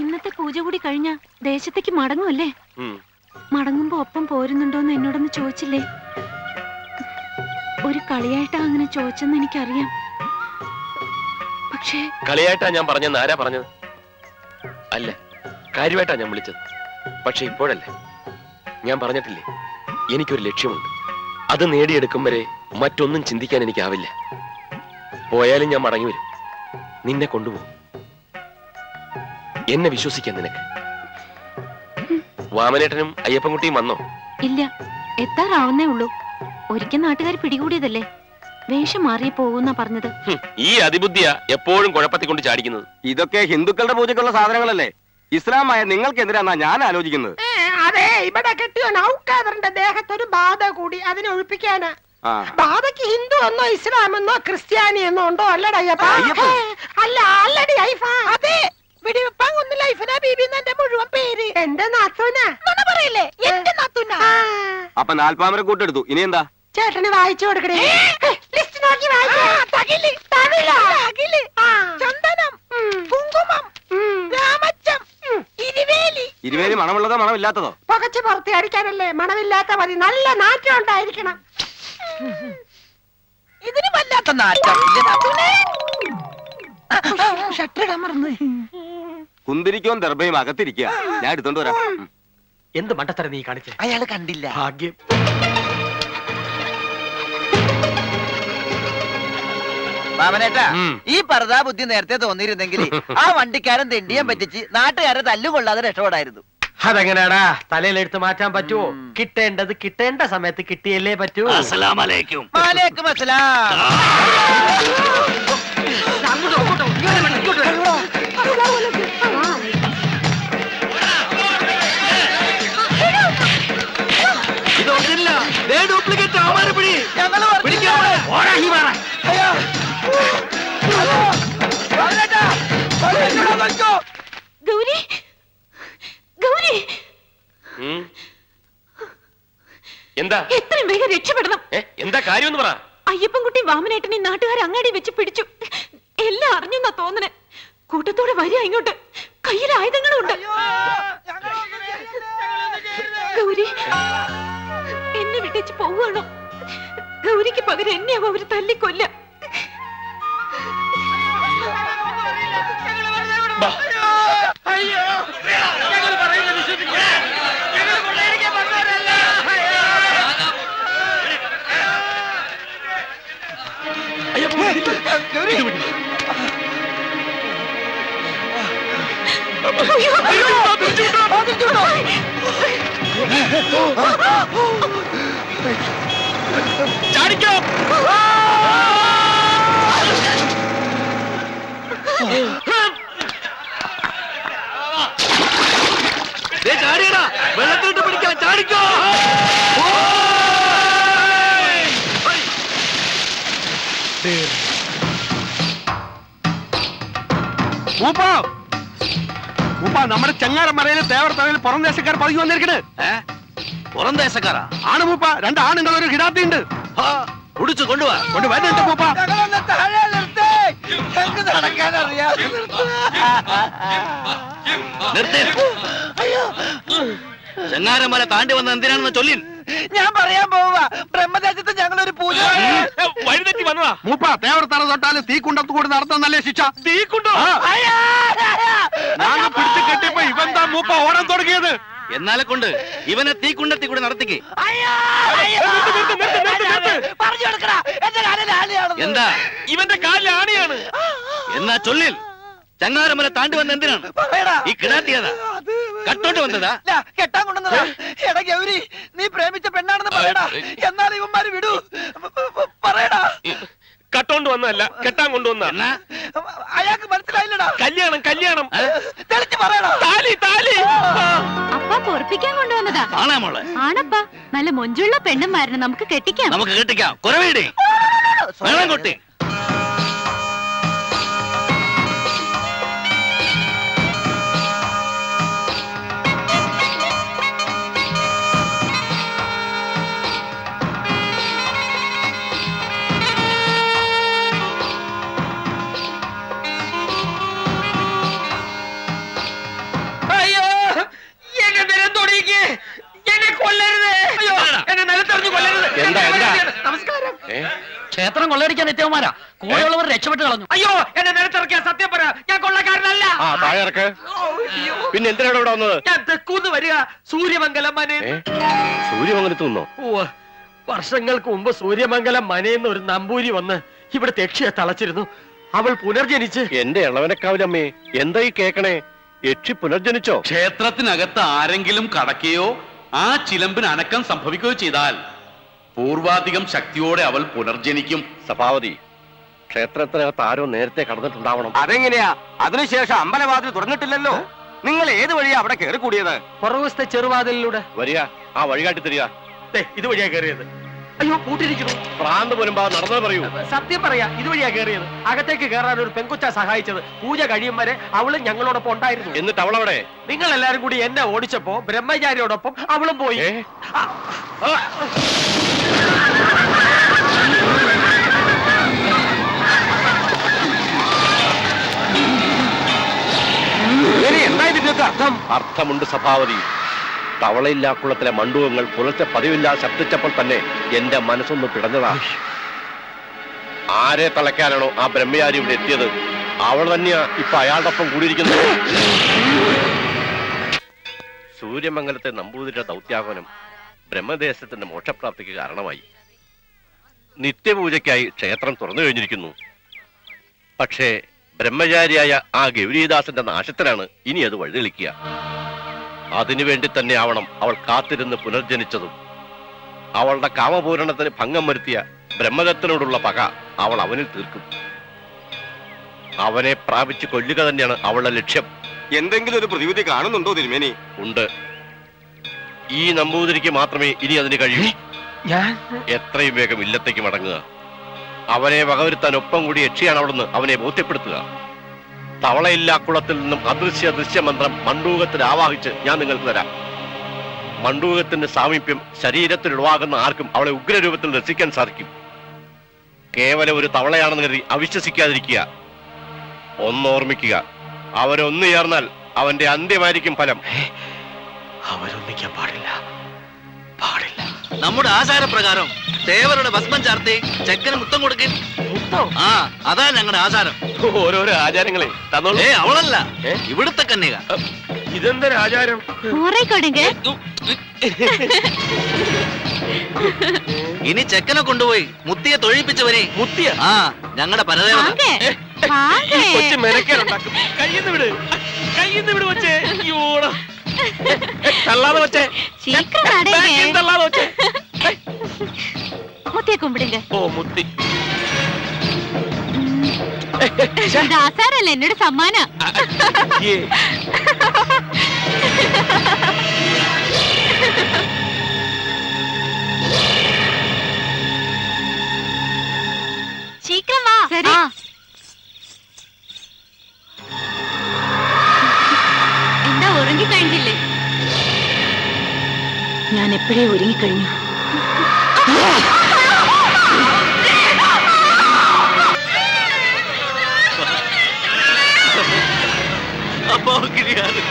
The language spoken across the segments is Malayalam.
ഇന്നത്തെ പൂജ കൂടി കഴിഞ്ഞ ദേശത്തേക്ക് മടങ്ങുമല്ലേ. മടങ്ങുമ്പോ ഒപ്പം പോരുന്നുണ്ടോന്ന് എന്നോടൊന്ന് ചോദിച്ചില്ലേ? ഒരു കളിയായിട്ടാ അങ്ങനെ ചോദിച്ചെന്ന് എനിക്കറിയാം. പക്ഷേ കളിയായിട്ടാ ഞാൻ പറഞ്ഞെന്ന് ആരാ പറഞ്ഞത്? അല്ല കാര്യമായിട്ടാ ഞാൻ വിളിച്ചത്. പക്ഷെ ഇപ്പോഴല്ല. ഞാൻ പറഞ്ഞിട്ടില്ലേ എനിക്കൊരു ലക്ഷ്യമുണ്ട്. അത് നേടിയെടുക്കും വരെ മറ്റൊന്നും ചിന്തിക്കാൻ എനിക്കാവില്ല. പോയാലും ഞാൻ മടങ്ങി വരും. നിന്നെ കൊണ്ടുപോകും. എന്നെ വിശ്വസിക്കാൻ നിനക്ക്. വാമനേട്ടനും അയ്യപ്പൻകുട്ടിയും വന്നോ? ഇല്ല എത്താറാവുന്നേ ഉള്ളൂ. ഒരിക്കൽ നാട്ടുകാർ പിടികൂടിയതല്ലേ? വേഷം മാറി പോകുന്ന പറഞ്ഞത്. ഈ അതിബുദ്ധിയാ എപ്പോഴും കുഴപ്പത്തിൽ കൊണ്ട് ചാടിക്കുന്നത്. ഇതൊക്കെ ഹിന്ദുക്കളുടെ പൂജക്കുള്ള സാധനങ്ങളല്ലേ? ഇസ്ലാമായ നിങ്ങൾക്ക് നിങ്ങൾക്കെതിരാന്നാ ഞാൻ ആലോചിക്കുന്നത്. അതെ ഇവിടെ കെട്ടിയോ നൗക്കാദറിന്റെ ദേഹത്തൊരു ബാധ കൂടി അതിനെ ഒഴിപ്പിക്കാന്. ബാധക്ക് ബാധയ്ക്ക് ഹിന്ദു എന്നോ ഇസ്ലാം എന്നോ ക്രിസ്ത്യാനി എന്നോ ഉണ്ടോ? അല്ലടയ്യപ്പ. അല്ല അല്ലടി ഐഫ അതെ വെടിവെപ്പാൻ ഒന്ന് ലൈഫിന ബീബി എന്റെ മുഴുവൻ പേര്. എന്റെ നാത്തൂന? പറയില്ലേ? എന്റെ നാത്തൂന? അപ്പൊ നാൽപ്പാമര കൂട്ടെടുത്തു ഇനി എന്താ? ചേട്ടന് വായിച്ചു കൊടുക്കണേ. ലിസ്റ്റ് നോക്കി ചന്ദനം. കുങ്കുമം. രാമച്ചം. ഇരുവേലി. ഇരുവേലി മണമുള്ളതോ മണമില്ലാത്തതോ? പുകച്ച് പുറത്തി അടിക്കാനല്ലേ മണമില്ലാത്ത മതി. നല്ല നാറ്റം ഉണ്ടായിരിക്കണം. ഇതിന് വല്ലാത്ത നാറ്റം. ഷട്ടർ മറന്നു. കുന്തിരിക്കവും ദർഭയും അകത്തിരിക്കുക. ഞാൻ എടുത്തോണ്ട് വരാം. എന്ത് മണ്ടത്തരം നീ കാണിച്ചേ? അയാൾ കണ്ടില്ല. ഭാഗ്യം. മാമനേട്ടാ ഈ പർദാ ബുദ്ധി നേരത്തെ തോന്നിയിരുന്നെങ്കിൽ ആ വണ്ടിക്കാരൻ തെണ്ടിയാൻ പറ്റിച്ച് നാട്ടുകാരെ തല്ലുകൊള്ളാതെ രക്ഷപ്പെടായിരുന്നു. അതെങ്ങനെയാടാ? തലയിലെടുത്ത് മാറ്റാൻ പറ്റുമോ? കിട്ടേണ്ടത് കിട്ടേണ്ട സമയത്ത് കിട്ടിയല്ലേ പറ്റൂ? ഇതൊന്നില്ല ഗൗരി ഗൗരി. എന്താ? എത്രയും വേഗം രക്ഷപ്പെടണം. എന്താ കാര്യം പറ. അയ്യപ്പൻകുട്ടി വാമനേട്ടനെ നാട്ടുകാർ അങ്ങാടി വെച്ച് പിടിച്ചു. എല്ലാം അറിഞ്ഞെന്നാ തോന്നണേ. കൂട്ടത്തോടെ വരിക ഇങ്ങോട്ട് കയ്യിൽ ആയുധങ്ങളും ഉണ്ട് അയ്യോ. ഞങ്ങളൊന്നും ചെയ്യരുത്. ഞങ്ങളൊന്നും ചെയ്യരുത്. ഗൗരി എന്നെ വിട്ടേച്ച് പോവുകയാണോ ഗൗരിക്ക് പകരം എന്നെയാവും അവർ തല്ലിക്കൊല്ല അയ്യോ. ബാധിച്ചുണ്ടോ? ചാടിക്കോ ദേ ചാടിയടാ വെള്ളത്തിലിട്ട് പിടിക്കാൻ ചാടിക്കോ മൂപ്പ മൂപ്പ നമ്മുടെ ചങ്ങാരമറയിലെ തേവർത്തറയിൽ പുറം ദേശക്കാർ പതുങ്ങി വന്നിരിക്കണ്. പുറം ദേശക്കാരാ? ആണ് മൂപ്പ രണ്ട് ആണുങ്ങൾ ഒരു ഹിടാത്തിയുണ്ട് കുടിച്ചു കൊണ്ടുവാ. കൊണ്ട് വരുന്നുണ്ട് മൂപ്പ ചെങ്ങാരമല താണ്ടി വന്ന എന്തിനാണെന്ന് ചൊല്ലിൻ. ഞാൻ പറയാൻ പോവാ ഞങ്ങൾ ഒരു പൂജ വഴിതെറ്റി വന്നതാ. മൂപ്പ തേവർത്തറ തൊട്ടാലും തീ കുണ്ടത്ത് കൂടി നടത്തുന്നല്ലേ ശിക്ഷ? തീക്കുണ്ടോ അയ്യാ. ഞാൻ പിടിച്ച് കെട്ടിയപ്പോ ഇവന്താ മൂപ്പ ഓടാൻ തുടങ്ങിയത്. എന്നാലെ കൊണ്ട് ഇവനെ തീക്കുണ്ടത്തി കൂടെ നടത്തിക്ക്. എന്താ? ഇവന്റെ കാലിൽ ആണിയാണ്. എന്നാ ചൊല്ലിൽ. ചങ്ങാരമല താണ്ടി വന്ന എന്തിനാണ്. ഈ കിടാത്തിയതാ കട്ടോട്ട് വന്നതാ? കെട്ടാൻ കൊണ്ടുവന്നതാ. എടാ ഗൗരി നീ പ്രേമിച്ച പെണ്ണാണെന്ന് പറയടാ. എന്നാൽ ഇവന്മാര് വിടൂ. പറയടാ. കട്ടോണ്ട് വന്നതല്ല കെട്ടാൻ കൊണ്ടുവന്ന അയാൾക്ക് മനസ്സിലായില്ലടാ. കല്യാണം കല്യാണം. തെളിച്ച് പറയടാ. താലി താലി. അപ്പ പൊറപ്പിക്കാൻ കൊണ്ടുവന്നതാ. ആണാ മോളെ. ആണപ്പാ. നല്ല മൊഞ്ചുള്ള പെണ്ണുമാരനെ നമുക്ക് കെട്ടിക്കാം. നമുക്ക് കെട്ടിക്കാം. കുറവേടി. കൊട്ടി. കൊള്ളയടിക്കാൻ എത്തിയവന്മാരാ കൂടെയുള്ളവർ രക്ഷപ്പെട്ട് കളഞ്ഞു. അയ്യോ എന്നെ നിലത്തിറക്കിയ സത്യം പറ. ഞാൻ കൊള്ളക്കാരനല്ല. ആ താഴെ ഇറക്ക് പിന്നെ എന്തിനാണ് ഇവിടെ വന്നത്? ഞാൻ തെക്കൂന്ന് വരിക സൂര്യമംഗലം മനെ. ഏ? സൂര്യമംഗലത്ത് നിന്നോ? ഉവ്വ്. വർഷങ്ങൾക്ക് മുമ്പ് സൂര്യമംഗലം മനയെന്ന് ഒരു നമ്പൂരി വന്ന് ഇവിടെ തെക്ഷിയെ തളച്ചിരുന്നു. അവൾ പുനർജനിച്ച്. എന്റെ ഇളവനക്കാവിലമ്മേ എന്താ ഈ കേക്കണേ? യക്ഷി പുനർജനിച്ചോ? ക്ഷേത്രത്തിനകത്ത് ആരെങ്കിലും കടക്കുകയോ ആ ചിലമ്പിന് അനക്കം സംഭവിക്കുകയോ ചെയ്താൽ പൂർവാധികം ശക്തിയോടെ അവൾ പുനർജനിക്കും. സഭാവതി ക്ഷേത്രത്തിനകത്ത് ആരോ നേരത്തെ കടന്നിട്ടുണ്ടാവണം. അതെങ്ങനെയാ? അതിനുശേഷം അമ്പലവാതിൽ തുറന്നിട്ടില്ലല്ലോ? നിങ്ങൾ ഏത് വഴിയാ അവിടെ കയറി കൂടിയത് പുറകുവശത്തെ ചെറുവാതിലൂടെ വരിക. ആ വഴികാട്ടി തരിക. ഇത് വഴിയാ കയറിയത് അയ്യോ പൂട്ടിരിക്കുന്നു പ്രാന്ത് പോലുമ്പോ നടന്നത് പറയൂ. സത്യം പറയാ ഇതുവഴിയാ കയറിയത് അകത്തേക്ക് കയറാൻ ഒരു പെൺകുച്ച സഹായിച്ചത്. പൂജ കഴിയും വരെ അവളും ഞങ്ങളോടൊപ്പം ഉണ്ടായിരുന്നു. എന്നിട്ട് അവളവിടെ? നിങ്ങൾ എല്ലാരും കൂടി എന്നെ ഓടിച്ചപ്പോ ബ്രഹ്മചാരിയോടൊപ്പം അവളും പോയി. എന്താ ഇതിന്റെയൊക്കെ അർത്ഥം? അർത്ഥമുണ്ട് സഭാവതി തവളയില്ലാക്കുളത്തിലെ മണ്ഡൂകങ്ങൾ പുലർച്ചെ പതിവില്ലാ ശബ്ദിച്ചപ്പോൾ തന്നെ എന്റെ മനസ്സൊന്ന് പിടഞ്ഞതാ. ആരെ തളയ്ക്കാനാണോ ആ ബ്രഹ്മയാരി ഇവിടെ എത്തിയത്? അവൾ തന്നെയാ ഇപ്പൊ അയാളുടെ ഒപ്പം കൂടിയിരിക്കുന്നത്. സൂര്യമംഗലത്തെ നമ്പൂതിരിയുടെ ദൗത്യാഹ്വാനം ബ്രഹ്മദേശത്തിന്റെ മോക്ഷപ്രാപ്തിക്ക് കാരണമായി. നിത്യപൂജയ്ക്കായി ക്ഷേത്രം തുറന്നു കഴിഞ്ഞിരിക്കുന്നു. പക്ഷേ ബ്രഹ്മചാരിയായ ആ ഗൗരീദാസന്റെ നാശത്തിനാണ് ഇനി അത് വഴിതെളിക്കുക. അതിനുവേണ്ടി തന്നെ ആവണം അവൾ കാത്തിരുന്ന് പുനർജനിച്ചതും. അവളുടെ കാമപൂരണത്തിന് ഭംഗം വരുത്തിയ ബ്രഹ്മദത്തിനോടുള്ള പക അവൾ അവനിൽ തീർക്കും. അവനെ പ്രാപിച്ച് കൊല്ലുക തന്നെയാണ് അവളുടെ ലക്ഷ്യം. എന്തെങ്കിലും ഒരു പ്രതിവിധി കാണുന്നുണ്ടോ തിരുമേനി? ഉണ്ട്. ഈ നമ്പൂതിരിക്ക് മാത്രമേ ഇനി അതിന് കഴിയൂ. ഞാൻ എത്രയും വേഗം ഇല്ലത്തേക്ക് മടങ്ങുക. അവനെ വകവരുത്താൻ ഒപ്പം കൂടി യക്ഷിയാണ് അവിടുന്ന് അവനെ ബോധ്യപ്പെടുത്തുക. തവളയില്ലാക്കുളത്തിൽ നിന്നും അദൃശ്യ ദൃശ്യമന്ത്രം മണ്ഡൂകത്തിൽ ആവാഹിച്ച് ഞാൻ നിങ്ങൾക്ക് തരാം. മണ്ടൂകത്തിന്റെ സാമീപ്യം ശരീരത്തിൽ ഉളവാകുന്ന ആർക്കും അവളെ ഉഗ്രരൂപത്തിൽ രസിക്കാൻ സാധിക്കും. കേവലം ഒരു തവളയാണെന്ന് കരുതി അവിശ്വസിക്കാതിരിക്കുക. ഒന്നോർമ്മിക്കുക. അവരൊന്നു ചേർന്നാൽ അവന്റെ അന്ത്യമായിരിക്കും ഫലം. അവരൊന്നിക്കാൻ പാടില്ല. പാടില്ല. നമ്മുടെ ആചാരപ്രകാരം ദേവരുടെ ഭസ്മം ചാർത്തി ചെക്കന് മുത്തം കൊടുക്കും. ആ അതാ ഞങ്ങളുടെ ആചാരം. ഓരോരോ ആചാരങ്ങളെ. തന്നോളൂ. ഏ അവളല്ല. ഇവിടുത്തെ കന്യക. ഇതെന്തൊരു ആചാരം? ഇനി ചെക്കനെ കൊണ്ടുപോയി മുത്തിയെ തൊഴിപ്പിച്ചവനെ. മുത്തിയ? ആ ഞങ്ങളുടെ പരദേവത. കയ്യിന്ന് വിട്. വിട് കൊച്ചേ. തള്ളാതെ കൊച്ചേ. തള്ളാതെ കൊച്ചേ. മുത്തേ കുമ്പിടുങ്ക ഓ മുത്തി. ദാസാറല്ല എന്നോട് സമ്മാന. ശീഘ്രം വാ. ശരി. എന്താ ഉറങ്ങി കഴിഞ്ഞില്ലേ ഞാൻ എപ്പോഴേ ഒരുങ്ങിക്കഴിഞ്ഞു. അപ്പൊ കിഴിയാണ്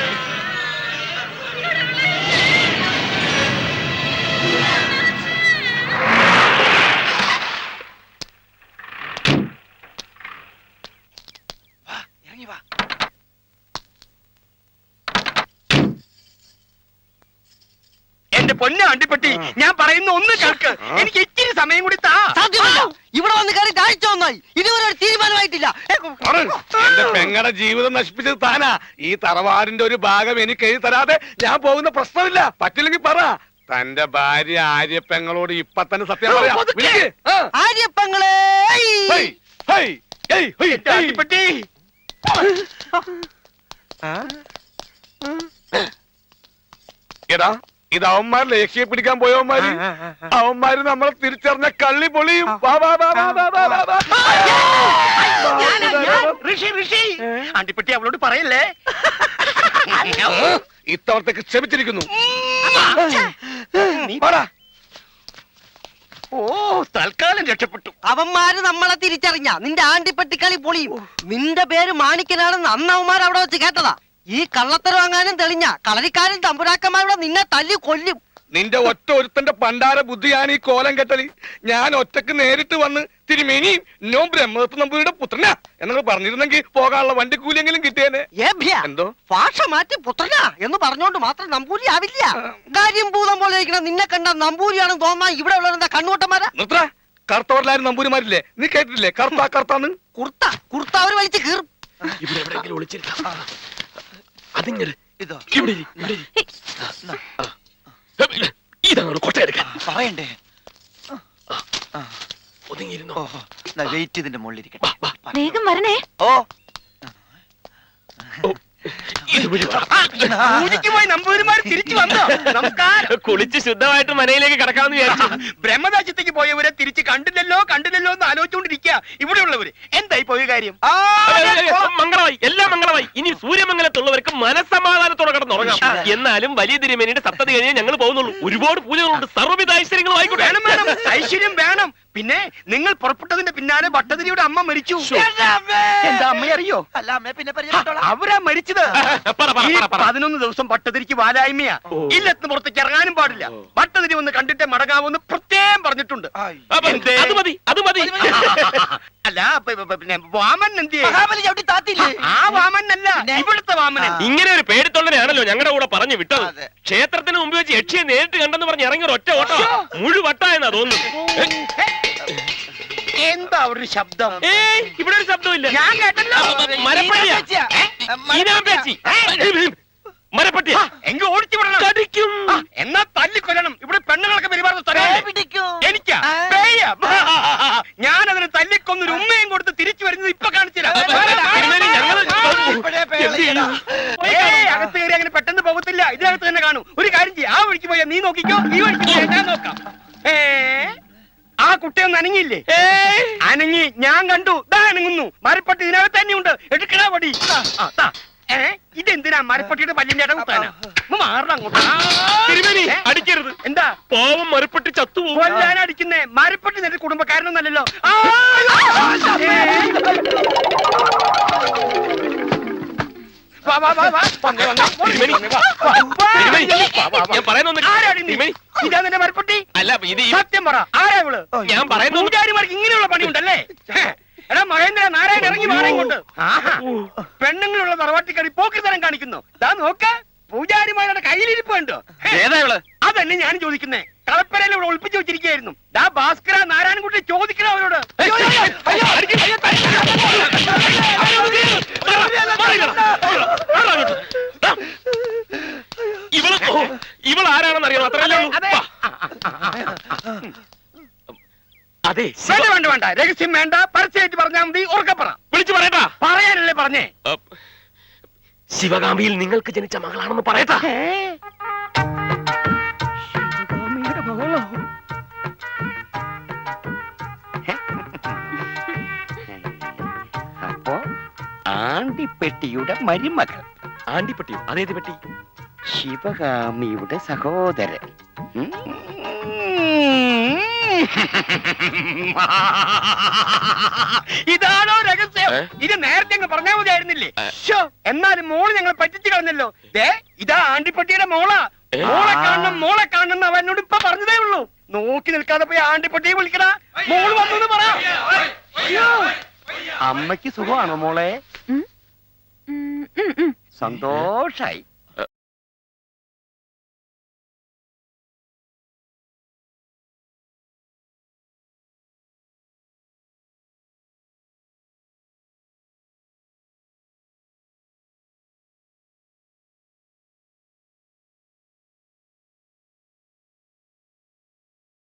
പൊന്ന അണ്ടിപ്പെട്ടി ഞാൻ പറയുന്ന ഒന്ന് കേൾക്ക്. എനിക്ക് ഇച്ചിരി സമയം കൂടി താ. സാധ്യമല്ല ഇവിടെ വന്ന് കയറി താഴ്ച ഒന്നായി. ഇതുവരെ ഒരു തീരുമാനമായിട്ടില്ല. എന്റെ പെങ്ങടെ ജീവിതം നശിപ്പിച്ചത് താനാ. ഈ തറവാടിന്റെ ഒരു ഭാഗം എനിക്ക് എഴുതി തരാതെ ഞാൻ പോകുന്ന പ്രശ്നമില്ല. പറ്റില്ലെങ്കിൽ പറ. തന്റെ ഭാര്യ ആര്യപ്പെങ്ങളോട് ഇപ്പൊ തന്നെ സത്യം പറയാം. ആര്യപ്പങ്ങളെ ഹേയ്, ഹേയ്, ഹേയ്, ഹേയ്, അണ്ടിപ്പെട്ടി. എടാ ഇത് അവന്മാരിൽ ഏഷ്യയെ പിടിക്കാൻ പോയവന്മാര്. അവന്മാര് നമ്മളെ തിരിച്ചറിഞ്ഞ കള്ളി പൊളിയും. വാ, വാ, വാ, വാ, വാ, വാ, വാ, വാ. ഋഷി ഋഷി. അണ്ടിപ്പെട്ടി അവളോട് പറയല്ലേ? ഇത്തവണത്തേക്ക് ക്ഷമിച്ചിരിക്കുന്നു. ഓ തൽക്കാലം രക്ഷപ്പെട്ടു. അവന്മാര് നമ്മളെ തിരിച്ചറിഞ്ഞ നിന്റെ ആണ്ടിപ്പെട്ടിക്കളി പൊളിയും. നിന്റെ പേര് മാണിക്കനാണെന്ന് അന്ന് അവന്മാർ അവിടെ വെച്ച് കേട്ടതാ. ഈ കള്ളത്തരം വാങ്ങാനും തെളിഞ്ഞ കളരിക്കാരൻ തമ്പുരാക്കന്മാരുടെ നിന്നെ തല്ലി കൊല്ലും. നിന്റെ ഒറ്റ ഒരുത്തന്റെ പണ്ടാര ബുദ്ധിയാണ് ഈ കോലം കെട്ടൽ. ഞാൻ ഒറ്റയ്ക്ക് നേരിട്ട് വന്ന് തിരുമേനി നോ ബ്രഹ്മദത്ത് നമ്പൂരിയുടെ പുത്രനാ എന്നൊക്കെ പറഞ്ഞിരുന്നെങ്കിൽ പോകാനുള്ള വണ്ടിക്കൂലിയെങ്കിലും കിട്ടിയേനെ. ഏഭ്യ എന്തോ? ഭാഷ മാറ്റി പുത്രനാ എന്ന് പറഞ്ഞോണ്ട് മാത്രം നമ്പൂരി ആവില്ല. കാര്യം ഭൂതം പോലെ ഇരിക്കണ നിന്നെ കണ്ട നമ്പൂരിയാണ് തോന്നാ ഇവിടെ ഉള്ളവരെന്താ കണ്ണൂട്ടന്മാരാ നിർത്ത കറുത്തവരിലാരും നമ്പൂരിമാരില്ലേ? നീ കേട്ടിട്ടില്ലേ? കറുത്ത കറുത്താന്ന്? കുർത്ത കുർത്ത അവർ വലിച്ചു കീറും. ഇവിടെ എവിടെയെങ്കിലും ഒളിച്ചിരിക്കാം. അതിങ്ങനെ ഇതോ. ഇവിടെ ഇരി, ഇവിടെ ഇരി. ആ. ഇതാണ് കൊട്ടയെടുക്കാൻ പറയണ്ടേ? ഒതുങ്ങിയിരുന്നോ? ഓഹോ വെയിറ്റ് ഇതിന്റെ മുകളിൽ ഇരിക്കട്ടെ. വാ, വാ. വേഗം വരണേ. ഓ. നമ്പൂതിരിമാർ തിരിച്ചു വന്നോ? നമസ്കാരം. കുളിച്ച് ശുദ്ധമായിട്ട് മനയിലേക്ക് കടക്കാമെന്ന് വിചാരിച്ചു. ബ്രഹ്മദാശ്യത്തേക്ക് പോയവരെ തിരിച്ച് കണ്ടില്ലല്ലോ കണ്ടില്ലല്ലോ എന്ന് ആലോചിച്ചുകൊണ്ടിരിക്കുക. ഇവിടെ ഉള്ളവര് എന്തായി പോയ കാര്യം? മംഗളമായി എല്ലാം മംഗളമായി. ഇനി സൂര്യമംഗലത്തുള്ളവർക്ക് മനസ്സമാധാനത്തോടെ കടന്നുറങ്ങാം. എന്നാലും വലിയ തിരുമേനിയുടെ സപ്തതി കഴിഞ്ഞേ ഞങ്ങൾ പോകുന്നുള്ളൂ. ഒരുപാട് പൂജകളുണ്ട്. സർവവിധ ഐശ്വര്യങ്ങളും ആയിക്കോട്ടെ. ഐശ്വര്യം വേണം. പിന്നെ നിങ്ങൾ പുറപ്പെട്ടതിന്റെ പിന്നാലെ ഭട്ടതിരിയുടെ അമ്മ മരിച്ചു. എന്താ അമ്മയെ അറിയോ? അല്ല അമ്മ പിന്നെ അവരാ മരിച്ചത്. പതിനൊന്ന് ദിവസം ഭട്ടതിരിക്ക് വാലായ്മയാ ഇല്ലെന്ന് ഇല്ലത്തിന് പുറത്തേക്ക് ഇറങ്ങാനും പാടില്ല. ഭട്ടതിരി ഒന്ന് കണ്ടിട്ടേ മടങ്ങാവൂന്ന് പ്രത്യേകം പറഞ്ഞിട്ടുണ്ട്. അപ്പൊ എന്തേ? അത് മതി അത് മതി. അല്ല പിന്നെ വാമൻ താത്തില്ലേ? ആ വാമൻ അല്ല ഇവിടുത്തെ വാമനൻ. ഇങ്ങനെ ഒരു പേടിത്തൊള്ളനെയാണല്ലോ ഞങ്ങളുടെ കൂടെ പറഞ്ഞു വിട്ടത്. ക്ഷേത്രത്തിന് മുമ്പ് വെച്ച് യക്ഷിയെ നേരിട്ട് കണ്ടെന്ന് പറഞ്ഞ് ഇറങ്ങി ഒറ്റ ഓട്ടം മുഴുവട്ട എന്നാ തോന്നുന്നു എന്താ ഒരു ശബ്ദം ഏയ് ഇവിടെ ഒരു ശബ്ദമില്ല ഞാൻ കേട്ടല്ലോ ഈനാമ്പേച്ചി. എങ്കിൽ ഓടിച്ചു വിടണം കടിക്കും ആ, എന്നാ തല്ലിക്കൊല്ലണം ഇവിടെ പെണ്ണുങ്ങളൊക്കെ പെരുമാറുന്ന സ്ഥലമല്ലേ എനിക്കാ ആ. ഞാൻ അതിന് തല്ലിക്കൊന്നൊരു ഉമ്മയും കൊടുത്ത് തിരിച്ചു വരുന്നത് ഇപ്പൊ കാണിച്ചില്ല തിരുമേനി, ഞങ്ങൾ ഇപ്പഴേ പേടിയടാ. ഏയ്, അകത്ത് കയറി അങ്ങനെ പെട്ടെന്ന് പോകത്തില്ല ഇതിനകത്ത് തന്നെ കാണും ഒരു കാര്യം ചെയ്യ ആ വഴിക്ക് പോയാ നീ നോക്കിക്കോ ഈ വഴിക്ക് പോയാ ഞാൻ നോക്കാം ഏ കുട്ടിയൊന്നും അനങ്ങിയില്ലേ? അനങ്ങി ഞാൻ കണ്ടു. ദാ അനങ്ങുന്നു. മരപ്പട്ടി ഇതിനകത്ത് തന്നെയുണ്ട്. എടുക്കണ പടി. ഏ ഇതെന്തിനാ മരപ്പട്ടിയുടെ പല്ലിന്റെ ഇടം കുത്താനാ ഒന്ന് മാറണം അങ്ങോട്ട്. ആ. തിരുമേനി ഏ? അടിക്കരുത്. എന്താ? പാവം മരപ്പട്ടി ചത്തുപോകും. കൊല്ലാൻ അടിക്കുന്നേ. മരപ്പട്ടി നിന്റെ കുടുംബക്കാരനൊന്നല്ലോ. ഞാൻ. ഇതാ നിന്റെ മരപ്പട്ടി അല്ല ഇത് ഈ- സത്യം പറ ആരാ ഇവൾ ഞാൻ പറയുന്നു പൂജാരിമാർക്ക് ഇങ്ങനെയുള്ള പണിയുണ്ടല്ലേ ഹേ, എടാ മഹേന്ദ്ര നാരായണൻ ഇറങ്ങി മാറി കൊണ്ട് പെണ്ണുങ്ങളുള്ള തറവാട്ടിക്കടി പോക്കിത്തരം കാണിക്കുന്നു ദാ നോക്ക പൂജാരിമാരുടെ കയ്യിലിരിപ്പ് കണ്ടോ ഹേ, ഏതാ ഇവൾ അതന്നെ ഞാൻ ചോദിക്കുന്നേ കളപ്പരയിൽ ഇവിടെ ഒളിപ്പിച്ചു വെച്ചിരിക്കുകയായിരുന്നു ദാ ഭാസ്കര നാരായണൻകുട്ടി ചോദിക്കണം അവരോട് അയ്യോ, അയ്യോ, അയ്യോ, അയ്യോ, അയ്യോ, ഇവൾ ഇവൾ ആരാണെന്ന് അറിയണം അത്രയല്ലേ ഉള്ളൂ അതെ. വാ. അതെ. വേണ്ട വേണ്ട വേണ്ട. രഹസ്യം വേണ്ട. പരസ്യമായിട്ട് പറഞ്ഞാൽ മതി. ഉറക്കപ്പറ. വിളിച്ചു പറയട്ടാ. പറയാനല്ലേ പറഞ്ഞേ? ശിവകാമിയിൽ നിങ്ങൾക്ക് ജനിച്ച മകളാണെന്ന് പറയട്ടാ. അപ്പോ ആണ്ടിപ്പെട്ടിയുടെ മരുമകൾ. ആണ്ടിപ്പെട്ടി അതേത് പെട്ടി? ശിവകാമിയുടെ സഹോദരൻ. ഇതാണോ രഹസ്യം? ഇത് നേരത്തെ അങ്ങ് പറഞ്ഞാൽ മതിയായിരുന്നില്ലേ? എന്നാലും മോൾ ഞങ്ങൾ പറ്റിച്ചു കളഞ്ഞല്ലോ. ദേ ഇതാ ആണ്ടിപ്പട്ടിയുടെ മോളാ. മോളെ കാണണം മോളെ കാണണം അവൻ എന്നോട് ഇപ്പൊ പറഞ്ഞതേ ഉള്ളൂ. നോക്കി നിൽക്കാതെ പോയി ആണ്ടിപ്പട്ടിയെ വിളിക്കടാ. മോൾ വന്നു പറ. അമ്മയ്ക്ക് അമ്മയ്ക്ക് സുഖമാണോ മോളെ. സന്തോഷായി.